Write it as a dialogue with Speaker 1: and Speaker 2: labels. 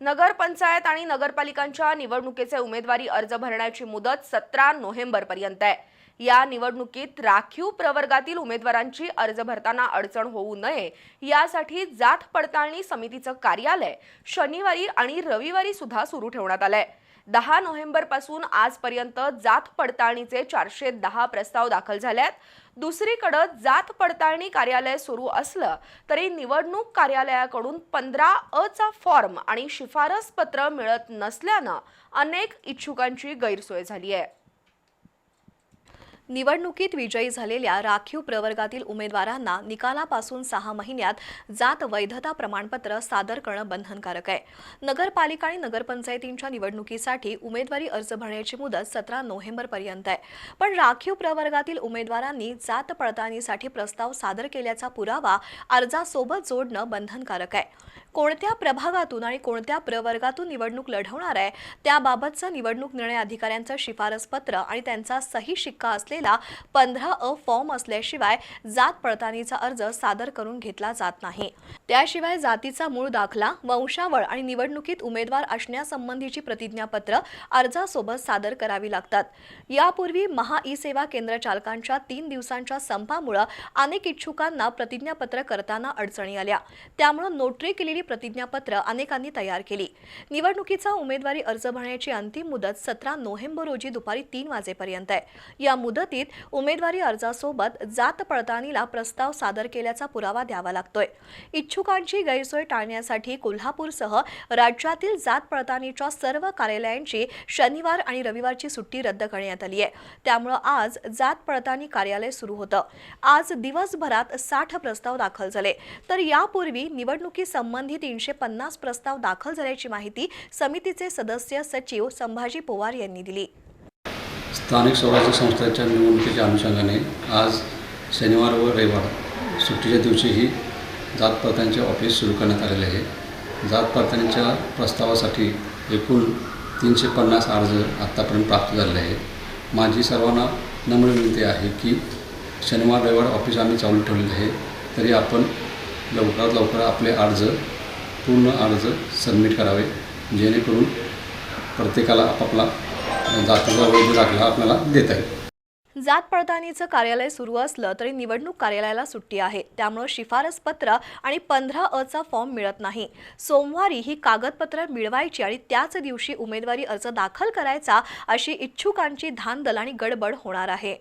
Speaker 1: नगरपंचायत आणि नगरपालिकांच्या निवडणुकीचे उमेदवारी अर्ज भरण्याची मुदत सतरा नोव्हेंबरपर्यंत आहे. या निवडणुकीत राखीव प्रवर्गातील उमेदवारांची अर्ज भरताना अडचण होऊ नये यासाठी जात पडताळणी समितीचं कार्यालय शनिवारी आणि रविवारी सुद्धा सुरू ठेवण्यात आलंय. दहा नोव्हेंबरपासून आजपर्यंत जात पडताळणीचे चारशे दहा प्रस्ताव दाखल झाले आहेत दुसरीकडं जात पडताळणी कार्यालय सुरू असलं तरी निवडणूक कार्यालयाकडून पंधरा अचा फॉर्म आणि शिफारस पत्र मिळत नसल्यानं अनेक इच्छुकांची गैरसोय झाली आहे
Speaker 2: निवडणुकीत विजयी झालेल्या राखीव प्रवर्गातील उमेदवारांना निकालापासून सहा महिन्यात जात वैधता प्रमाणपत्र सादर करणं बंधनकारक आहे. नगरपालिका आणि नगरपंचायतींच्या निवडणुकीसाठी उमेदवारी अर्ज भरण्याची मुदत सतरा नोव्हेंबरपर्यंत आहे. पण राखीव प्रवर्गातील उमेदवारांनी जात पडताळणीसाठी प्रस्ताव सादर केल्याचा पुरावा अर्जासोबत जोडणं बंधनकारक आहे. कोणत्या प्रभागातून आणि कोणत्या प्रवर्गातून निवडणूक लढवणार आहे? त्याबाबतचं निवडणूक निर्णय अधिकाऱ्यांचं शिफारस पत्र आणि त्यांचा सही शिक्का असलेला पंधरा अ फॉर्म असल्याशिवाय जात पडताळणीचा अर्ज सादर करून घेतला जात नाही. त्याशिवाय जातीचा मूळ दाखला वंशावळ आणि निवडणुकीत उमेदवार असण्यासंबंधीची प्रतिज्ञापत्र अर्जासोबत सादर करावी लागतात. यापूर्वी महा ई सेवा केंद्र चालकांच्या तीन दिवसांच्या संपामुळे अनेक इच्छुकांना प्रतिज्ञापत्र करताना अडचणी आल्या. त्यामुळे नोटरी केलेली प्रतिज्ञापत्र अनेकांनी तयार केली. निवडणुकीचा उमेदवारी अर्ज भरण्याची अंतिम मुदत सतरा नोव्हेंबर रोजी दुपारी तीन वाजेपर्यंत आहे. या मुदतीत उमेदवारी अर्जासोबत जात पडताळणीला प्रस्ताव सादर केल्याचा पुरावा द्यावा लागतोय. इच्छुकांची गैरसोय टाळण्यासाठी कोल्हापूरसह राज्यातील जात पडताळणीच्या सर्व कार्यालयांची शनिवार आणि रविवारची सुट्टी रद्द करण्यात आली आहे. त्यामुळं आज जात पडताळणी कार्यालय सुरू होतं. आज दिवसभरात साठ प्रस्ताव दाखल झाले. तर यापूर्वी संबंधी तीनशे पन्नास प्रस्ताव दाखल झाल्याची माहिती समितीचे सदस्य सचिव संभाजी पोवार यांनी दिली.
Speaker 3: स्थानिक स्वराज्य संस्थेच्या निवडणुकीच्या अनुषंगाने आज शनिवार व रविवार सुट्टीच्या दिवशीही जात पडताळणीचे ऑफिस सुरू करण्यात आलेले आहे. जात पडताळणीच्या प्रस्तावासाठी एकूण तीनशे पन्नास अर्ज आत्तापर्यंत प्राप्त झालेले आहे माझी सर्वांना नम्र विनंती आहे की शनिवार रविवार ऑफिस आम्ही चालू ठेवलेले आहे तरी आपण लवकरात लवकर आपले अर्ज पूर्ण अर्ज सबमिट करावे जेणेकरून प्रत्येकाला आपापला जातीचा वैध दाखला आपल्याला देता येईल.
Speaker 2: जात पडताळणीचं कार्यालय सुरू असलं तरी निवडणूक कार्यालयाला सुट्टी आहे. त्यामुळे शिफारस पत्र आणि पंधरा अ चा फॉर्म मिळत नाही. सोमवारी ही कागदपत्र मिळवायची आणि त्याच दिवशी उमेदवारी अर्ज दाखल करायचा अशी इच्छुकांची धांदल आणि गडबड होणार आहे.